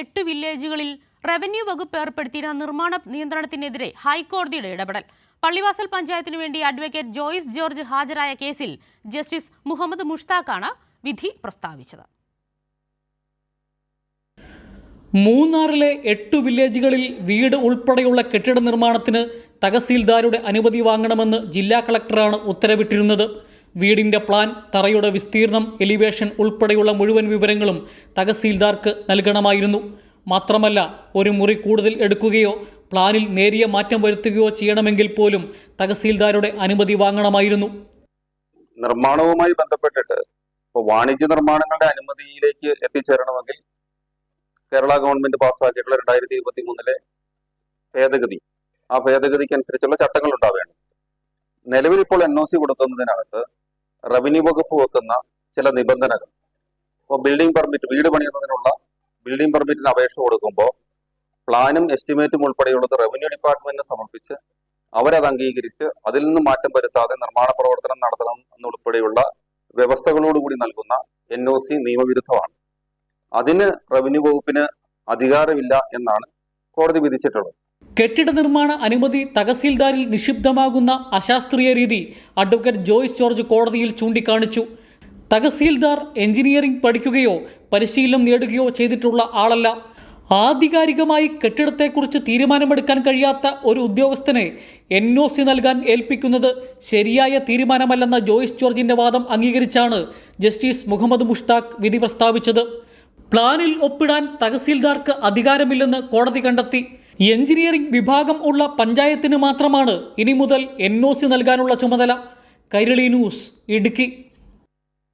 എട്ട് വില്ലേജുകളിൽ റവന്യൂ വകുപ്പ് ഏർപ്പെടുത്തിയ നിർമ്മാണ നിയന്ത്രണത്തിനെതിരെ ഹൈക്കോടതിയുടെ ഇടപെടൽ. പള്ളിവാസൽ പഞ്ചായത്തിനു വേണ്ടി അഡ്വക്കേറ്റ് ജോയിസ് ജോർജ് ഹാജരായ കേസിൽ ജസ്റ്റിസ് മുഹമ്മദ് മുഷ്താഖാണ് വിധി പ്രസ്താവിച്ചത്. മൂന്നാറിലെ എട്ട് വില്ലേജുകളിൽ വീട് ഉൾപ്പെടെയുള്ള കെട്ടിട നിർമ്മാണത്തിന് തഹസീൽദാരുടെ അനുമതി വാങ്ങണമെന്ന് ജില്ലാ കളക്ടറാണ് ഉത്തരവിട്ടിരുന്നത്. വീടിന്റെ പ്ലാൻ തറയുടെ വിസ്തീർണം എലിവേഷൻ ഉൾപ്പെടെയുള്ള മുഴുവൻ വിവരങ്ങളും തഹസീൽദാർക്ക് നൽകണമായിരുന്നു. മാത്രമല്ല ഒരു മുറി കൂടുതൽ എടുക്കുകയോ പ്ലാനിൽ നേരിയ മാറ്റം വരുത്തുകയോ ചെയ്യണമെങ്കിൽ പോലും തഹസീൽദാരുടെ അനുമതി വാങ്ങണമായിരുന്നു. നിർമ്മാണവുമായി ബന്ധപ്പെട്ടിട്ട് ഇപ്പോൾ വാണിജ്യ നിർമ്മാണങ്ങളുടെ അനുമതിയിലേക്ക് എത്തിച്ചേരണമെങ്കിൽ കേരള ഗവൺമെന്റ് പാസ്സാക്കിയിട്ടുള്ള രണ്ടായിരത്തി ഇരുപത്തി മൂന്നിലെ ഭേദഗതി. ആ ഭേദഗതിക്ക് അനുസരിച്ചുള്ള ചട്ടങ്ങൾ ഉണ്ടാവുകയാണ് നിലവിൽ ഇപ്പോൾ എൻ ഒ സി കൊടുക്കുന്നതിനകത്ത് റവന്യൂ വകുപ്പ് വെക്കുന്ന ചില നിബന്ധനകൾ. ഇപ്പോൾ ബിൽഡിംഗ് പെർമിറ്റ് വീട് പണിയുന്നതിനുള്ള ബിൽഡിംഗ് പെർമിറ്റിന് അപേക്ഷ കൊടുക്കുമ്പോൾ പ്ലാനും എസ്റ്റിമേറ്റും ഉൾപ്പെടെയുള്ളത് റവന്യൂ ഡിപ്പാർട്ട്മെന്റിന് സമർപ്പിച്ച് അവരത് അംഗീകരിച്ച് അതിൽ നിന്ന് മാറ്റം വരുത്താതെ നിർമ്മാണ പ്രവർത്തനം നടത്തണം എന്നുൾപ്പെടെയുള്ള വ്യവസ്ഥകളോടുകൂടി നൽകുന്ന എൻ ഒ സി നിയമവിരുദ്ധമാണ്. അതിന് റവന്യൂ വകുപ്പിന് അധികാരമില്ല എന്നാണ് കോടതി വിധിച്ചിട്ടുള്ളത്. കെട്ടിട നിർമ്മാണ അനുമതി തഹസീൽദാരിൽ നിക്ഷിപ്തമാകുന്ന അശാസ്ത്രീയ രീതി അഡ്വക്കേറ്റ് ജോയ്സ് ജോർജ് കോടതിയിൽ ചൂണ്ടിക്കാണിച്ചു. തഹസീൽദാർ എഞ്ചിനീയറിംഗ് പഠിക്കുകയോ പരിശീലനം നേടുകയോ ചെയ്തിട്ടുള്ള ആളല്ല. ആധികാരികമായി കെട്ടിടത്തെക്കുറിച്ച് തീരുമാനമെടുക്കാൻ കഴിയാത്ത ഒരു ഉദ്യോഗസ്ഥനെ എൻ ഒ സി നൽകാൻ ഏൽപ്പിക്കുന്നത് ശരിയായ തീരുമാനമല്ലെന്ന ജോയ്സ് ജോർജിന്റെ വാദം അംഗീകരിച്ചാണ് ജസ്റ്റിസ് മുഹമ്മദ് മുഷ്താഖ് വിധി പ്രസ്താവിച്ചത്. പ്ലാനിൽ ഒപ്പിടാൻ തഹസീൽദാർക്ക് അധികാരമില്ലെന്ന് കോടതി കണ്ടെത്തി. എഞ്ചിനീയറിംഗ് വിഭാഗം ഉള്ള പഞ്ചായത്തിന് മാത്രമാണ് ഇനി മുതൽ എൻ നൽകാനുള്ള ചുമതല. കൈരളി ന്യൂസ് ഇടുക്കി.